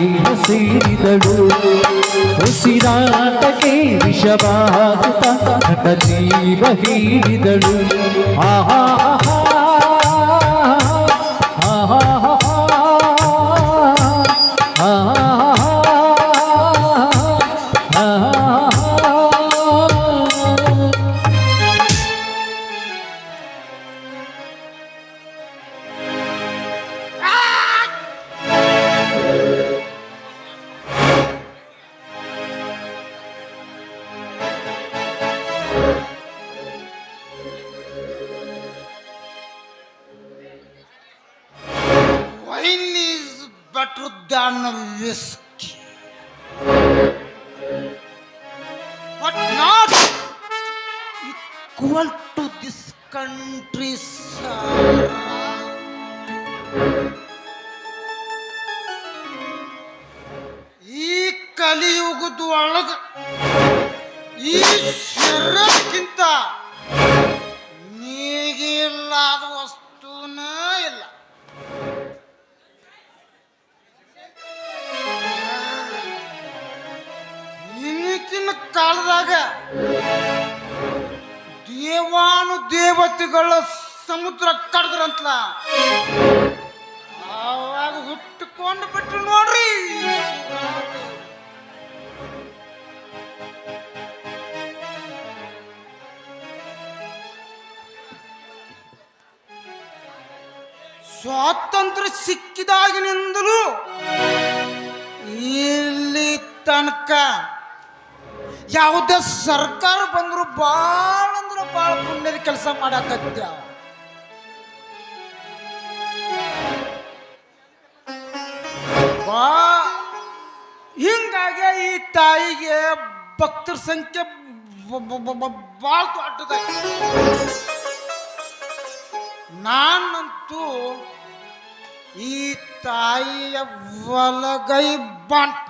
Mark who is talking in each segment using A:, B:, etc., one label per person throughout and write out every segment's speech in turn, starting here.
A: ದೇಹ ಸೇರಿದಳು ಉಸಿರಾಟಕ್ಕೆ ವಿಷವಾಗುತ್ತ ನನ್ನ ಜೀವ ಹೀರಿದಳು ಆಹಾ
B: ನಿಸ್ಕ್ ಹೊಟ್ not equal to this countries ಈ ಕಲಿಯುಗ ದು ಈ ಶರಕ್ಕಿಂತ ದೇವತೆಗಳ ಸಮುದ್ರ ಕಡ್ದ್ರಂತಲ. ಆವಾಗ ಹುಟ್ಟುಕೊಂಡು ಬಿಟ್ರು ನೋಡ್ರಿ. ಸ್ವಾತಂತ್ರ್ಯ ಸಿಕ್ಕಿದಾಗಿನಿಂದಲೂ ಇಲ್ಲಿ ತನಕ ಯಾವುದೇ ಸರ್ಕಾರ ಬಂದರೂ ಅಂದ್ರೆ ಭಾಳ ಪುಣ್ಯದ ಕೆಲಸ ಮಾಡಾಕತ್ಯ ಬಾ. ಹಿಂಗಾಗಿ ಈ ತಾಯಿಗೆ ಭಕ್ತರ ಸಂಖ್ಯೆ ಭಾಳ ದೊಡ್ಡದಾಗಿ ನಾನಂತೂ ಈ ತಾಯಿಯ ಒಲಗೈ ಬಂಟ್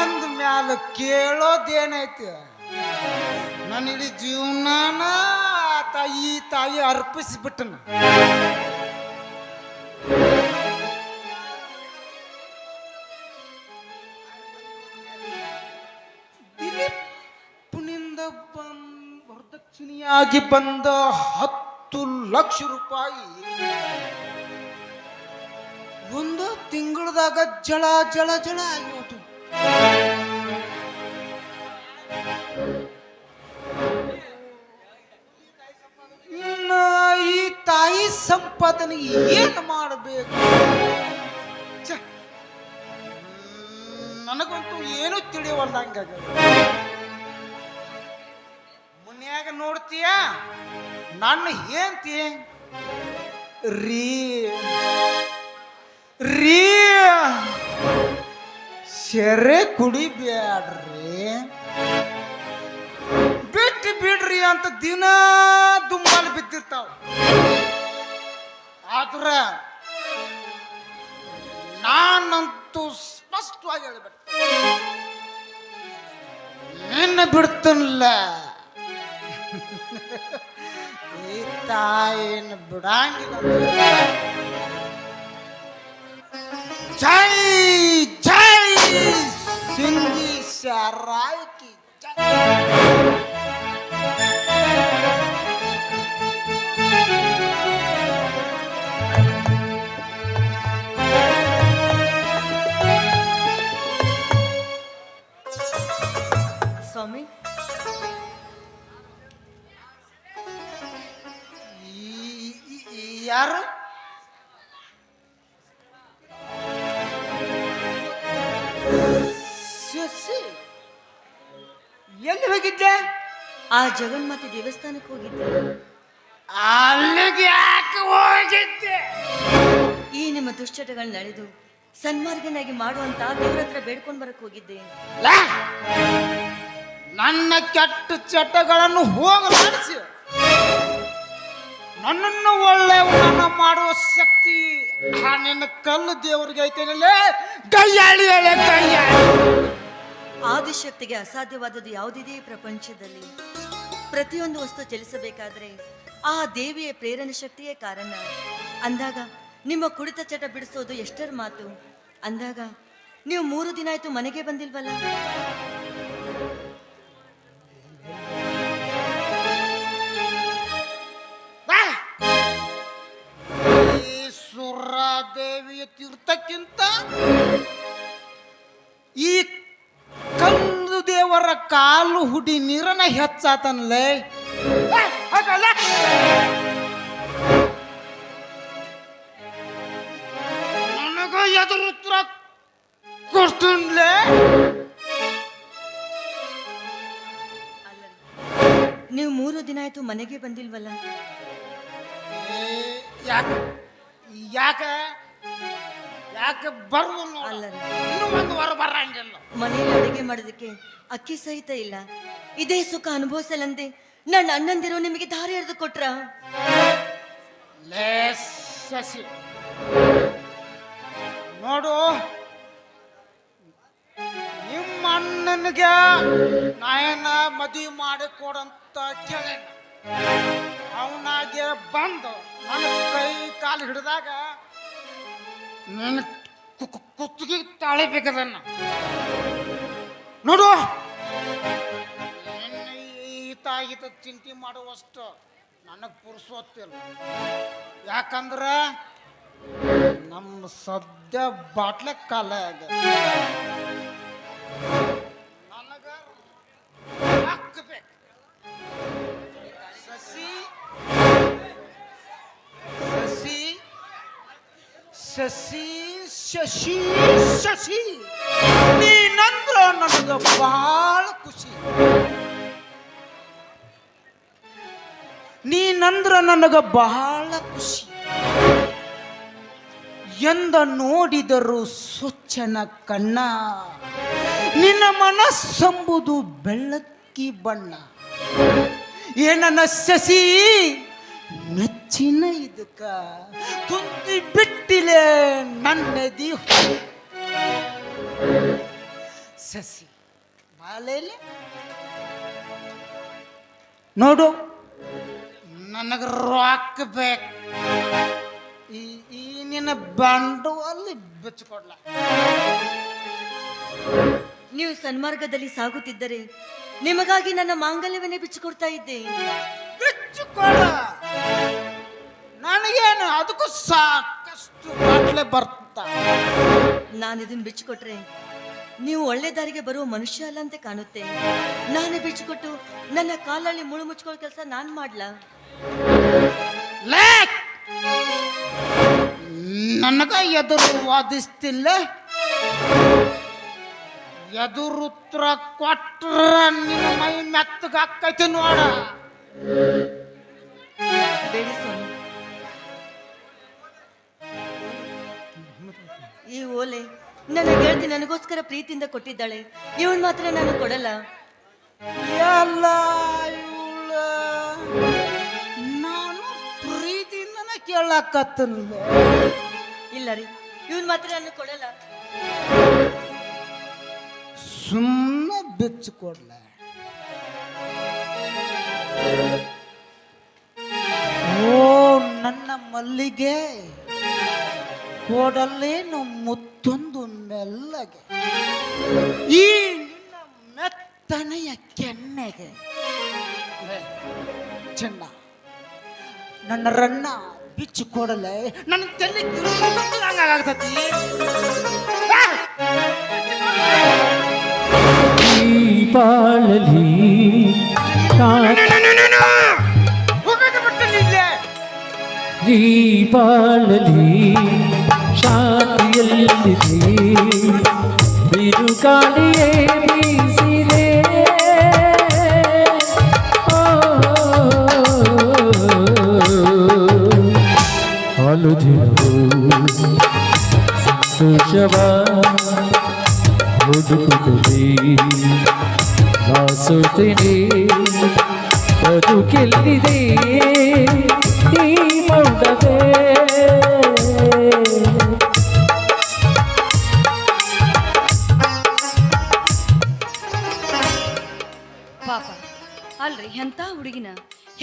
B: ಅಂದ ಮ್ಯಾಲ ಕೇಳೋದೇನೈತಿ? ನನ್ನ ಇಡೀ ಜೀವನಾನ ತಾಯಿ ತಾಯಿ ಅರ್ಪಿಸಿಬಿಟ್ಟನು. ದಿಲೀಪ್ನಿಂದ ವರದಕ್ಷಿಣೆಯಾಗಿ ಬಂದ ಹತ್ತು ಲಕ್ಷ ರೂಪಾಯಿ. ಒಂದು ತಿಂಗಳದಾಗ ಜಳ ಜಳ ಜಳ ಆಗೋದು ಸಂಪಾದನೆ ಏನು ಮಾಡಬೇಕು? ನನಗಂತೂ ಏನು ತಿಳಿಯವಲ್ದಂಗ ಮುನ್ಯಾಗ ನೋಡ್ತೀಯ? ನನ್ನ ಏನ್ತಿ ರೀ ರೀ, ಸೆರೆ ಕುಡಿಬ್ಯಾಡ್ರಿ ಬಿಟ್ಟು ಬಿಡ್ರಿ ಅಂತ ದಿನ ದುಮ್ಮಲ್ಲಿ ಬಿದ್ದಿರ್ತಾವ. ಆದ್ರ ನಾನಂತೂ ಸ್ಪಷ್ಟವಾಗಿ ಹೇಳಬೇಕು. ನಿನ್ನ ಬಿಡ್ತನಲ್ಲ? ಈ ತಾಯಿನ ಬಿಡಂಗಿಲ್ಲ. ಜೈ ಜೈ ಸಿಂಗಿ ಶರಾಯ್ಕಿ
C: ಆ ಜಗನ್ಮಾತೆ ದೇವಸ್ಥಾನಕ್ಕೆ ಹೋಗಿದ್ದೆ.
B: ಅಲ್ಲಿಗೆ ಯಾಕೆ ಹೋಗಿದ್ದೆ?
C: ಈ ನಿಮ್ಮ ದುಶ್ಚಟಗಳು ನಡೆದು ಸನ್ಮಾರ್ಗನಾಗಿ ಮಾಡುವಂತ ದೇವ್ರ ಹತ್ರ ಬೇಡ್ಕೊಂಡು ಬರಕ್ ಹೋಗಿದ್ದೆ.
B: ಲೇ, ನನ್ನ ಕೆಟ್ಟ ಚಟಗಳನ್ನು ಹೋಗಲಾಡಿಸಿ ನನ್ನನ್ನು ಒಳ್ಳೆಯವನನ್ನ ಮಾಡುವ ಶಕ್ತಿ ಆ ನಿನ್ನ ಕಲ್ಲು ದೇವರಿಗೆ ಐತೇನಲ್ಲೇ ಕೈಯಾಳಿ ಕೈಯಾಳಿ.
C: ಆದಿಶಕ್ತಿಗೆ ಅಸಾಧ್ಯವಾದದ್ದು ಯಾವುದಿದೆ ಈ ಪ್ರಪಂಚದಲ್ಲಿ? ಪ್ರತಿಯೊಂದು ವಸ್ತು ಚಲಿಸಬೇಕಾದ್ರೆ ಆ ದೇವಿಯ ಪ್ರೇರಣೆ ಶಕ್ತಿಯೇ ಕಾರಣ. ಅಂದಾಗ ನಿಮ್ಮ ಕುಡಿತ ಚಟ ಬಿಡಿಸೋದು ಎಷ್ಟರ ಮಾತು. ಅಂದಾಗ ನೀವು ಮೂರು ದಿನ ಆಯ್ತು ಮನೆಗೆ ಬಂದಿಲ್ವಲ್ಲ.
B: ಈ ತೀರ್ಥಕ್ಕಿಂತ ಈ ಕಲ್ಲು ದೇವರ ಕಾಲು ಹುಡಿ ನೀರನ ಹೆಚ್ಚಾತನ್ಲೇ ಏ, ಹಾಗಲ್ಲ. ನನಗ ಎದುರು ಉತ್ತರ ಕೊಡ್ತೀನ್ಲೇ
C: ನೀವು ಮೂರು ದಿನ ಆಯ್ತು ಮನೆಗೆ ಬಂದಿಲ್ವಲ್ಲ?
B: ಯಾಕೆ ಯಾಕೆ? ಯಾಕೆ ಬರುವುದು
C: ಅಲ್ಲ ರೀ.
B: ಇನ್ನೂ ಒಂದು ವಾರ ಬರಂಗಿಲ್ಲ.
C: ಮನೆಯಲ್ಲಿ ಅಡುಗೆ ಮಾಡೋದಕ್ಕೆ ಅಕ್ಕಿ ಸಹಿತ ಇಲ್ಲ. ಇದೇ ಸುಖ ಅನುಭವಿಸಲಂದೆ ನನ್ನ ಅಣ್ಣಂದಿರು ನಿಮಗೆ ದಾರಿ ಎರೆದು ಕೊಟ್ರ?
B: ಲೇ ಶಶಿ ನೋಡು ನಿಮ್ಮ ಅಣ್ಣನಿಗೆ ನಾಯನ ಮದುವೆ ಮಾಡಿ ಕೊಡಂತ ಕೇಳಿ ಅವನಾಗೆ ಬಂದು ನನ್ನ ಕೈ ಕಾಲು ಹಿಡಿದಾಗ ನನ್ನ ಕುತ್ತಿಗೆ ತಾಳಿಬೇಕದನ್ನ ನೋಡು. ನನ್ನ ಈ ಈತ ಚಿಂತೆ ಮಾಡುವಷ್ಟು ನನಗೆ ಪುರುಸೋತ್ತಿಲ್ಲ ಯಾಕಂದ್ರೆ ನಮ್ಮ ಸದ್ಯ ಬಾಟ್ಲೆ ಕಾಲ ಆಗ ಶಶಿ ಶಶಿ ಶಶಿ. ನೀನಂದ್ರ ನನಗ ಬಹಳ ಖುಷಿ. ನೀನಂದ್ರ ನನಗ ಬಹಳ ಖುಷಿ. ಎಂದ ನೋಡಿದರು ಸ್ವಚ್ಛನ ಕಣ್ಣ. ನಿನ್ನ ಮನಸ್ಸಂಬುದು ಬೆಳ್ಳಕ್ಕಿ ಬಣ್ಣ. ಏನನ್ನ ಸಸಿ ನೆಚ್ಚಿನ ಇದಕ್ಕ ಕುಂತಿ ಬಿಟ್ಟಿಲೆ ನನ್ನದಿ ಸಸಿ ಬಾಲೇಲೆ ನೋಡು. ನನಗೆ ರಾಕ್ ಬೇಕು. ಈ ಈ ನಿನ್ನ ಬಂಡವಾಳ ಬೆಚ್ಕೊಡ್ಲ.
C: ನೀವು ಸನ್ಮಾರ್ಗದಲ್ಲಿ ಸಾಗುತ್ತಿದ್ದರೆ ನಿಮಗಾಗಿ ನನ್ನ ಮಾಂಗಲ್ಯವನ್ನೇ ಬಿಚ್ಚಿಕೊಡ್ತಾ ಇದ್ದೆ.
B: ಬಿಚ್ಚಿಕೊಡ ಅದಕ್ಕೂ ಸಾಕಷ್ಟು ಬಾಟ್ಲೆ ಬರ್ತಾ.
C: ನಾನು ಇದನ್ನ ಬಿಚ್ಚಿಕೊಟ್ರೆ ನೀವು ಒಳ್ಳೆ ದಾರಿಗೆ ಬರುವ ಮನುಷ್ಯ ಅಲ್ಲ ಅಂತ ಕಾಣುತ್ತೆ. ನಾನೇ ಬಿಚ್ಚಿಕೊಟ್ಟು ನನ್ನ ಕಾಲಲ್ಲಿ ಮುಳು ಮುಚ್ಕೊಳ್ಳೋ ಕೆಲಸ ನಾನು ಮಾಡ್ಲಾ?
B: ಲೇ ನನಗ ಎದುರು ವಾದಿಸ್ತಿಲ್ಲ. ಎದುರುತ್ರ ಕೊಟ್ರ ನಿನ್ನ ಮೈ ಮೆತ್ತಗಾಕೈತಿ ನೋಡ.
C: ಬೇಡಿ ಸ್ವಾಮಿ. ಈ ಓಲೆ. ನನ್ನ ಗೆಳತಿ ನನಗೋಸ್ಕರ ಪ್ರೀತಿಯಿಂದ ಕೊಟ್ಟಿದ್ದಾಳೆ. ಇವನ್ ಮಾತ್ರ ನಾನು ಕೊಡಲ್ಲ.
B: ಎಲ್ಲ ಇವ್ಳ. ನಾನು ಪ್ರೀತಿಯಿಂದನ ಕೇಳಕತ್ತನ್ಲ
C: ಇಲ್ಲ ರೀ ಇವನ್ ಮಾತ್ರ ನಾನು ಕೊಡಲ್ಲ.
B: ಸುಮ್ಮನೆ ಬೆಚ್ಚಿಕೊಡ್ಲ ಓ ನನ್ನ ಮಲ್ಲಿಗೆ. ಕೊಡಲೇನು ಮುತ್ತೊಂದು ಮೆಲ್ಲಗೆ ಈ ನಿನ್ನ ಮೆತ್ತನೆಯ ಕೆನ್ನೆಗೆ. ಚೆನ್ನ. ನನ್ನ ರನ್ನ ಬಿಚ್ಚು ಕೊಡಲೆ ನನ್ನ ತಲೆ ಹಂಗಾಗ್ತತಿ
A: ಈ ಬಾಳಲಿ ಕಾಟ
B: ಹೋಗದ ಬಿಟ್ಟು ನಿಲ್ಲೆ
A: ಈ ಬಾಳಲಿ ಶಾಂತಿಯಲ್ಲಿದೆ ಬಿರುಗಾಳಿಯೇ ಬೀಸಿದೆ ಅನುದಿನವೂ ಸಂತೋಷವ ಹುಡುಕುತ್ತದೆ ವಾಸುತ್ತೇನೆ ಬದುಕೆಲ್ಲಿದೆ ಈ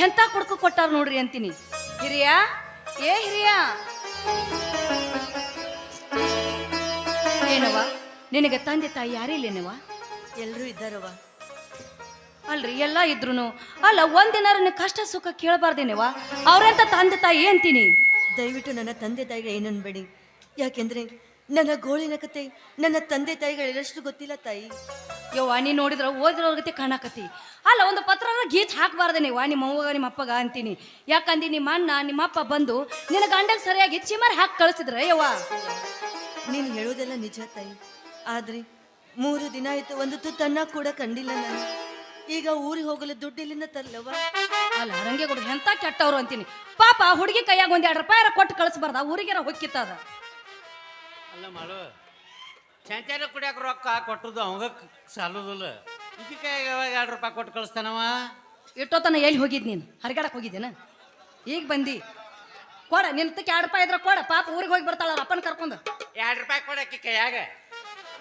D: ಎಂತ ಕುಡ್ಕು ಕೊಟ್ಟಾರ ನೋಡ್ರಿ ಅಂತೀನಿ. ಹಿರಿಯ? ಏ ಹಿರಿಯ? ಏನವ ನಿನಗೆ ತಂದೆ ತಾಯಿ ಯಾರಿಲ್ಲೇನವ
C: ಎಲ್ಲರೂ ಇದ್ದಾರವ
D: ಅಲ್ರಿ ಎಲ್ಲ ಇದ್ರು ಅಲ್ಲ ಒಂದಿನ ಕಷ್ಟ ಸುಖ ಕೇಳಬಾರ್ದೇನವ ಅವ್ರಂತ ತಂದೆ ತಾಯಿ ಅಂತೀನಿ.
C: ದಯವಿಟ್ಟು ನನ್ನ ತಂದೆ ತಾಯಿಗೆ ಏನನ್ಬೇಡಿ. ಯಾಕೆಂದ್ರೆ ನನ್ನ ಗೋಳಿನ ಕತೆ ನನ್ನ ತಂದೆ ತಾಯಿಗಳೆಲ್ಲಷ್ಟು ಗೊತ್ತಿಲ್ಲ ತಾಯಿ?
D: ಯವ್ವ ನೀ ನೋಡಿದ್ರ ಓದಿರೋ ಗತಿ ಕಾಣಕತ್ತಿ. ಅಲ್ಲ ಒಂದು ಪತ್ರ ಗೀಚ್ ಹಾಕ್ಬಾರ್ದೇನವ್ವ ನಿಮ್ಮ ಅವ್ವಗ ನಿಮ್ಮ ಅಪ್ಪಗ ಅಂತೀನಿ. ಯಾಕಂದಿ ನಿಮ್ಮ ಅಣ್ಣ ನಿಮ್ಮ ಅಪ್ಪ ಬಂದು ನಿನ್ನ ಗಂಡಗೆ ಸರಿಯಾಗಿ ಚಿಮರ್ ಹಾಕಿ ಕಳಿಸಿದ್ರ ಯವ್ವ?
C: ನೀನು ಹೇಳೋದೆಲ್ಲ ನಿಜ ತಾಯಿ. ಆದ್ರೆ ಮೂರು ದಿನ ಆಯ್ತು ಒಂದು ತುತ್ತನ್ನ ಕೂಡ ಕಂಡಿಲ್ಲ ನಾನು. ಈಗ ಊರಿಗೆ ಹೋಗಲು ದುಡ್ಡಿಲ್ಲಿಂದ ತರ್ಲವ
D: ಅಲ್ಲ ರಂಗೆ ಕೊಡು ಎಂತ ಕೆಟ್ಟವ್ರು ಅಂತೀನಿ. ಪಾಪ ಹುಡುಗಿ ಕೈಯಾಗ ಒಂದ್ ಎರಡು ರೂಪಾಯಿ ಕೊಟ್ಟು ಕಳಿಸ್ಬಾರ್ದ? ಊರಿಗೆರ ಹೊಕ್ಕಿತ್ತದ
E: ಅಲ್ಲ ಮಾಡು. ಚಂಚಾರ ಕುಡಿಯಾಕ ರೊಕ್ಕ ಕೊಟ್ಟದ್ದು ಅವಂಗ ಸಾಲುದಿಲ್ಲ. ಇದಕ್ಕೆ ಯಾವಾಗ ಎರಡು ರೂಪಾಯಿ ಕೊಟ್ಟು ಕಳಿಸ್ತಾನವ?
D: ಇಟ್ಟೋತನ ಎಲ್ಲಿ ಹೋಗಿದ್ ನೀನು? ಹರಿಗಾಡಕ್ಕೆ ಹೋಗಿದ್ದೇನ? ಈಗ ಬಂದಿ. ಕೊಡ ನಿಂತಕ್ಕೆ ತಕ್ಕ ಎರಡು ರೂಪಾಯಿ ಇದ್ರೆ ಕೊಡ. ಪಾಪ ಊರಿಗೆ ಹೋಗಿ ಬರ್ತಾಳ ಅವ್ರ ಅಪ್ಪನ ಕರ್ಕೊಂಡು.
E: ಎರಡು ರೂಪಾಯಿ ಕೊಡಕ್ಕೆ ಕೈಯಾಗ.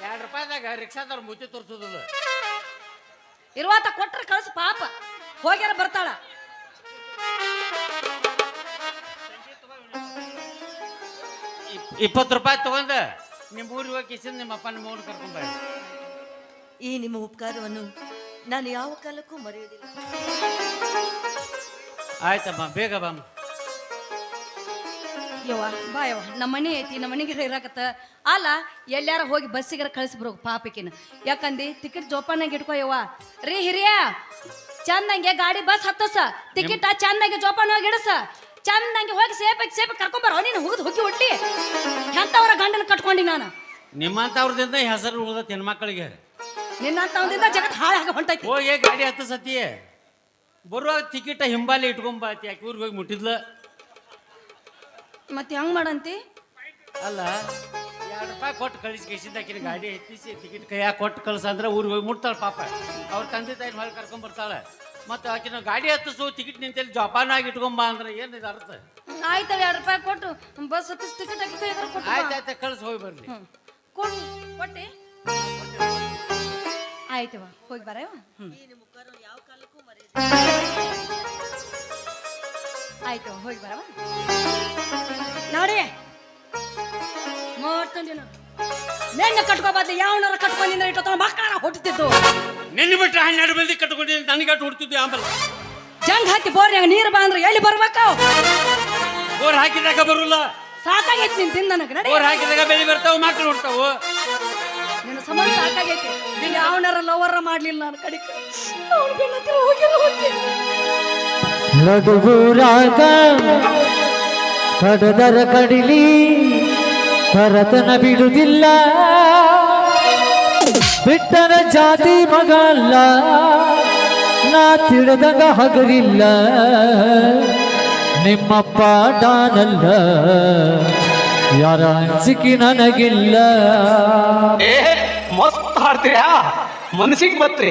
E: ಎರಡು ರೂಪಾಯಿದಾಗ ರಿಕ್ಷಾದವ್ರು ಮುಚ್ಚಿ ತೋರಿಸೋದಿಲ್ಲ.
D: ಇರುವಾತ ಕೊಟ್ರೆ ಕಳ್ಸು ಪಾಪ. ಹೋಗ್ಯಾರ ಬರ್ತಾಳ.
E: ಇಪ್ಪತ್ತು ರೂಪಾಯಿ ತಗೊಂಡ. ನಿಮ್ಮ ಊರಿಗೆ ಹೋಗಿ ಕಿಸಿಂದ ನಿಮ್ಮ ಅಪ್ಪನ ಮೂರು ಕರ್ಕೊಂಡ್ಬ
C: ಈ ನಿಮ್ಮ ಉಪಕಾರವನ್ನು ನಾನು ಯಾವ ಕಾಲಕ್ಕೂ ಮರೆಯೋದಿಲ್ಲ
E: ಆಯ್ತಮ್ಮ ಬೇಗ ಬಮ್ಮ
D: ಯವ್ವ ಬಾ ಯವ್ವ. ನಮ್ಮ ಮನೆ ಐತಿ ನಮ್ಮ ಮನೆಗೆ ಇರಾಕತ್ತ. ಅಲ್ಲ ಎಲ್ಲಾರ ಹೋಗಿ ಬಸ್ಸಿಗಾರ ಕಳಿಸ್ಬರೋ ಪಾಪಿಕಿನ. ಯಾಕಂದಿ ಟಿಕೆಟ್ ಜೋಪಾನಾಗ ಇಟ್ಕೋ ಯವ್ವ. ರೀ ಹಿರಿಯ ಚಂದಂಗೆ ಗಾಡಿ ಬಸ್ ಹತ್ತಸ. ಟಿಕೆಟ್ ಚಂದಂಗೆ ಜೋಪಾನ ಹೋಗಿ ಇಡಸ. ಚಂದಂಗೆ ಹೋಗಿ ಸೇಫಾಗಿ ಸೇಫಾಗಿ ಕರ್ಕೊಂಬರೋ ನೀನು ಹೋಗುದು ಹೋಗಿ ಹುಟ್ಟಿ. ಎಂತವ್ರ ಗಂಡನ ಕಟ್ಕೊಂಡಿ ನಾನು?
E: ನಿಮ್ಮಂತವ್ರದಿಂದ ಹೆಸರು ಉಳಿದ ಹೆಣ್ಮಕ್ಳಿಗೆ.
D: ಮಕ್ಕಳಿಗೆ ಒಂದಿಂದ ಜಗತ್ ಹಾಳಾಗ ಹೊಂಟೈತಿ.
E: ಹೋಗಿ ಗಾಡಿ ಹತ್ತ ಸತಿ. ಬರುವಾಗ ಟಿಕೆಟ್ ಹಿಂಬಾಲಿ ಇಟ್ಕೊಂಬ ಯಾಕೆ ಊರಿಗೆ ಹೋಗಿ ಮುಟ್ಟಿದ್ಲ?
D: ಮತ್ತೆ ಹೆಂಗ್ ಮಾಡಂತಿ?
E: ಅಲ್ಲ ಎರಡು ರೂಪಾಯಿ ಕೊಟ್ಟು ಕಳಿಸಿ ಕೇಸಿಂದ ಆಕಿನ ಗಾಡಿ ಎತ್ತಿಸಿ ಟಿಕೆಟ್ ಕೈಯಾಗ ಕೊಟ್ಟು ಕಳ್ಸಂದ್ರೆ ಊರಿಗೆ ಹೋಗಿ ಮುಟ್ತಾಳೆ ಪಾಪ. ಅವ್ರ ತಂದೆ ತಾಯಿ ಹೊರಗೆ ಕರ್ಕೊಂಡ್ ಬರ್ತಾಳೆ. ಮತ್ತು ಆಕಿನ ಗಾಡಿ ಹತ್ತಿಸು ಟಿಕೆಟ್ ನಿಂತಲ್ಲಿ ಜಪಾನಾಗಿ ಇಟ್ಕೊಂಬ ಅಂದ್ರೆ ಏನು ಇದು ಅರ್ಥ?
D: ಆಯ್ತು ಎರಡು ರೂಪಾಯಿ ಕೊಟ್ಟು ಬಸ್ ಹತ್ತಿಸ್ ಟಿಕೆಟ್ ಹಾಕಿ ಕೊಟ್ಟು.
E: ಆಯ್ತು ಆಯ್ತು ಕಳ್ಸಿ ಹೋಗಿ ಬರ್ಲಿ.
D: ಕೊಟ್ಟಿ ಕೊಡು ಕೊಟ್ಟೆ? ಆಯ್ತವ ಹೋಗಿ ಬರ ಆಯ್ತು? ಹೋಗಿ ಬರವ ನೋಡಿ ಮಾಡ್ತೀನಿ ನಾನು ನೆನ್ನೆ ಕಟ್ಕೋಬಾರ್ದು ಯಾವನಾರ ಕಟ್ಕೊಂಡಿದ್ರೆ ಇಟ್ಟು ಮಕ್ಕಳ ಹುಟ್ಟುತ್ತಿದ್ದು
E: ನಿನ್ನೆ ಬಿಟ್ಟರೆ ಹನ್ನೆರಡು ಮಂದಿ ಕಟ್ಕೊಂಡಿದ್ದೀನಿ. ನನಗೆ ಅಟ್ಟು ಹುಡ್ತಿದ್ದೆ ಆಮೇಲೆ
D: ಜಂಗ್ ಹಾಕಿ ಬೋರ್ನಾಗ ನೀರು ಬಾ ಅಂದ್ರೆ ಎಲ್ಲಿ ಬರ್ಬೇಕು?
E: ಬೋರ್ ಹಾಕಿದಾಗ ಬರುಲ್ಲ.
D: ಸಾಕಾಗೈತಿ ನಿನ್ ತಿಂದ ನನಗೆ ನಡಿ.
E: ಬೋರ್ ಹಾಕಿದಾಗ ಬೆಳಿ ಬರ್ತಾವ ಮಕ್ಳು ಹುಡ್ತಾವು
D: ನಿನ್ನ ಸಮಯ ಸಾಕಾಗೈತಿ. ನೀನು ಯಾವನಾರ ಲವರ ಮಾಡ್ಲಿಲ್ಲ ನಾನು ಕಡಿಕ ಅವ್ನ ಬೆನ್ನತ್ತಿ ಹೋಗಿರ
A: ಕಡದರ ಕಡಿಲಿ ಕರತನ ಬಿಡುವುದಿಲ್ಲ ಬಿಟ್ಟರ ಜಾತಿ ಮಗಲ್ಲ ನಾ ತಿಳಿದಂಗ ಹಗರಿಲ್ಲ ನಿಮ್ಮಪ್ಪ ಡಾನಲ್ಲ ಯಾರ ಅನ್ಸಿಕೆ ನನಗಿಲ್ಲ.
F: ಮಸ್ತ್ ಮನಸ್ಸಿಗೆ ಬತ್ರಿ.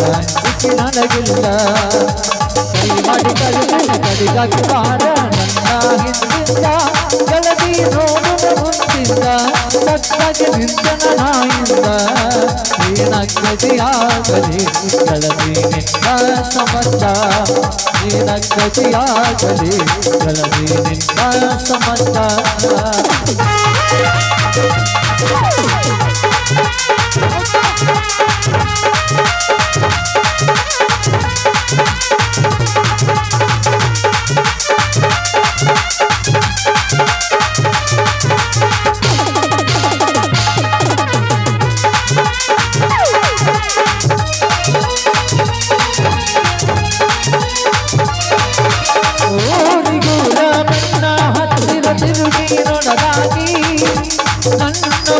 A: ನರ ನನಗಿಲ್ಲ ಕೈ ಮಾಡಿ ಕಲಿತು ಕಡಿಗಾಗಿ ಬಾರ ನನ್ನ ಹಿಂದಿಂದ ಗೆಳತಿ ನೋಡು ಮುಂದಿಂದ ಸಕ್ಕಾಗಿ ನಿಂತನ ನಾಯಿಂದ ನೀನಕ್ಕತಿಯಾಗಲಿ ಗೆಳತಿ ನಿನ್ನ ಸಮಸ್ತ ನೀನಕ್ಕತಿಯಾಗಲಿ ಗೆಳತಿ ನಿನ್ನ ಸಮಸ್ತ ಓದಿಗೂರ ನನ್ನ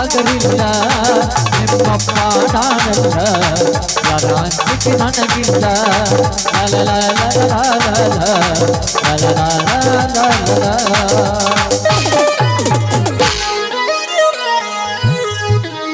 A: ಹಗಲಿಲ್ಲ ನಿಮ್ಮಪ್ಪ ನಾನಲ್ಲ ನನಗೆ ನನಗಿಲ್ಲ ಲಲ ಲಲ ಲಲ ಲಲ ಲಲ ಲಲ